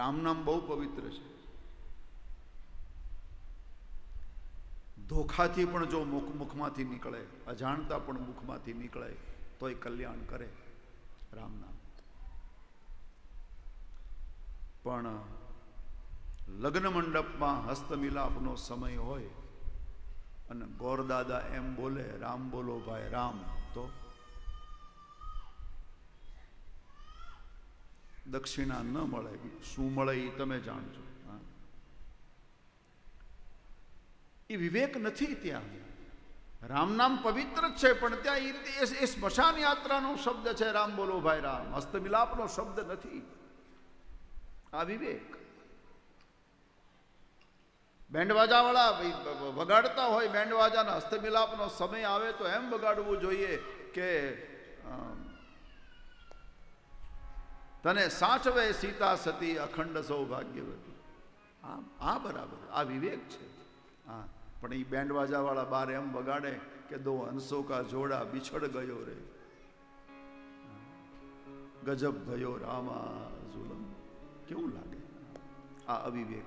રામ નામ બહુ પવિત્ર છે. ધોખાથી પણ જો મુખ મુખમાંથી નીકળે, અજાણતા પણ મુખમાંથી નીકળે, તોય કલ્યાણ કરે રામ નામ. પણ લગ્ન મંડપમાં હસ્તમિલાપનો સમય હોય અને ગોરદાદા એમ બોલે, રામ બોલો ભાઈ, રામ. તો દક્ષિણા ન મળે. શું મળે એ તમે જાણજો. એ વિવેક નથી ત્યાં. રામ નામ પવિત્ર જ છે, પણ ત્યાં એ રીતે એ- સ્મશાન યાત્રાનો શબ્દ છે. રામ બોલો, ભાઈ રામ. હસ્તમિલાપનો શબ્દ નથી. આ વિવેક. બેન્ડવાજાવાળા વગાડતા હોય બેન્ડવાજાના હસ્તમિલાપનો સમય આવે તો એમ વગાડવું જોઈએ કે તને સાચવે સીતા સતી અખંડ સૌભાગ્યવતી. આમ, આ બરાબર, આ વિવેક છે. હા, પણ એ બેન્ડવાજાવાળા બાર એમ વગાડે કે દો અંશો કા જોડા બિછડ ગયો રે. ગજબ ભયો રામા ઝુલમ. કેવું લાગે? આ અવિવેક.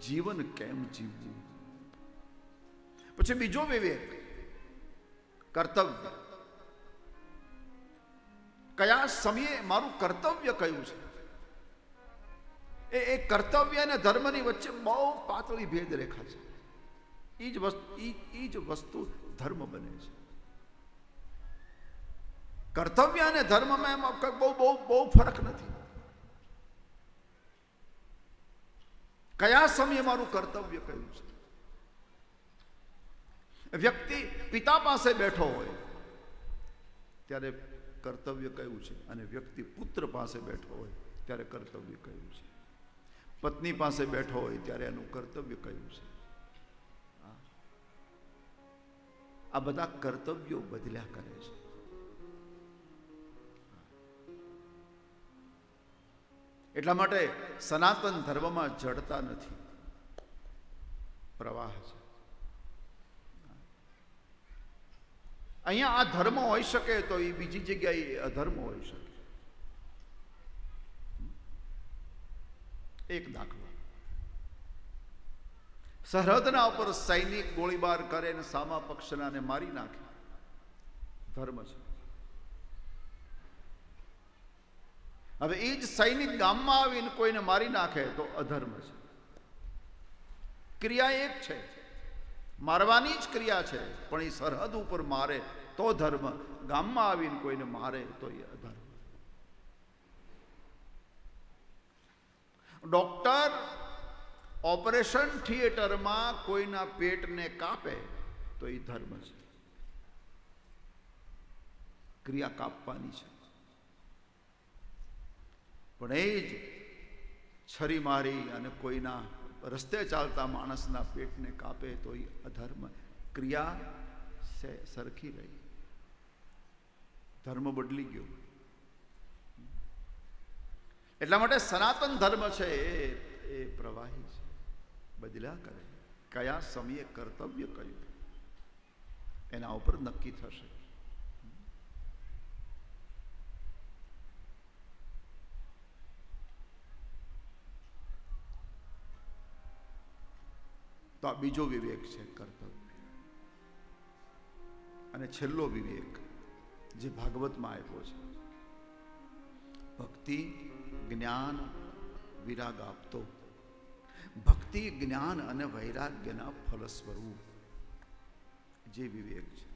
જીવન કેમ જીવવું? પછી બીજો વિવેક. કર્તવ્ય. કયા સમયે મારું કર્તવ્ય કયું છે? એ એ કર્તવ્ય અને ધર્મની વચ્ચે બહુ પાતળી ભેદ રેખા છે. એ જ વસ્તુ એ જ વસ્તુ ધર્મ બને છે. કર્તવ્ય અને ધર્મમાં એમાં બહુ બહુ બહુ ફરક નથી. કયા સમયે મારું કર્તવ્ય કયું છે? વ્યક્તિ પિતા પાસે બેઠો હોય, ત્યારે કર્તવ્ય કયું છે? અને વ્યક્તિ પુત્ર પાસે બેઠો હોય, ત્યારે કર્તવ્ય કયું છે? પત્ની પાસે બેઠો હોય, ત્યારે એનું કર્તવ્ય કયું છે? આ- બધા કર્તવ્યો બદલ્યા કરે છે. એટલા માટે સનાતન ધર્મમાં જડતા નથી. પ્રવાહ છે. અહીંયા આ ધર્મ હોઈ શકે તો એ બીજી જગ્યાએ અધર્મ હોઈ શકે. એક દાખલો. સરહદના ઉપર સૈનિક ગોળીબાર કરે ને સામા પક્ષનાને મારી નાખે. ધર્મ છે. હવે એ જ સૈનિક ગામમાં આવીને કોઈને મારી નાખે તો અધર્મ છે. ક્રિયા એક છે. મારવાની જ ક્રિયા છે. પણ એ સરહદ ઉપર મારે તો ધર્મ. ગામમાં આવીને કોઈને મારે તો એ અધર્મ. ડોક્ટર ઓપરેશન થિયેટરમાં કોઈના પેટને કાપે તો એ ધર્મ છે. ક્રિયા કાપવાની છે. પણ એ જ છરી મારી અને કોઈના રસ્તે ચાલતા માણસના પેટને કાપે તો એ અધર્મ ક્રિયા સરખી રહી. ધર્મ બદલી ગયો. એટલા માટે સનાતન ધર્મ છે એ એ પ્રવાહી છે. બદલ્યા કરે. કયા સમયે કર્તવ્ય કયું એના ઉપર નક્કી થશે. તો આ બીજો વિવેક છે કર્તવ્ય. અને છેલ્લો વિવેક જે ભાગવતમાં આપ્યો છે. ભક્તિ, જ્ઞાન, વિરાગ આપતો. ભક્તિ, જ્ઞાન અને વૈરાગ્યના ફલ સ્વરૂપ જે વિવેક છે.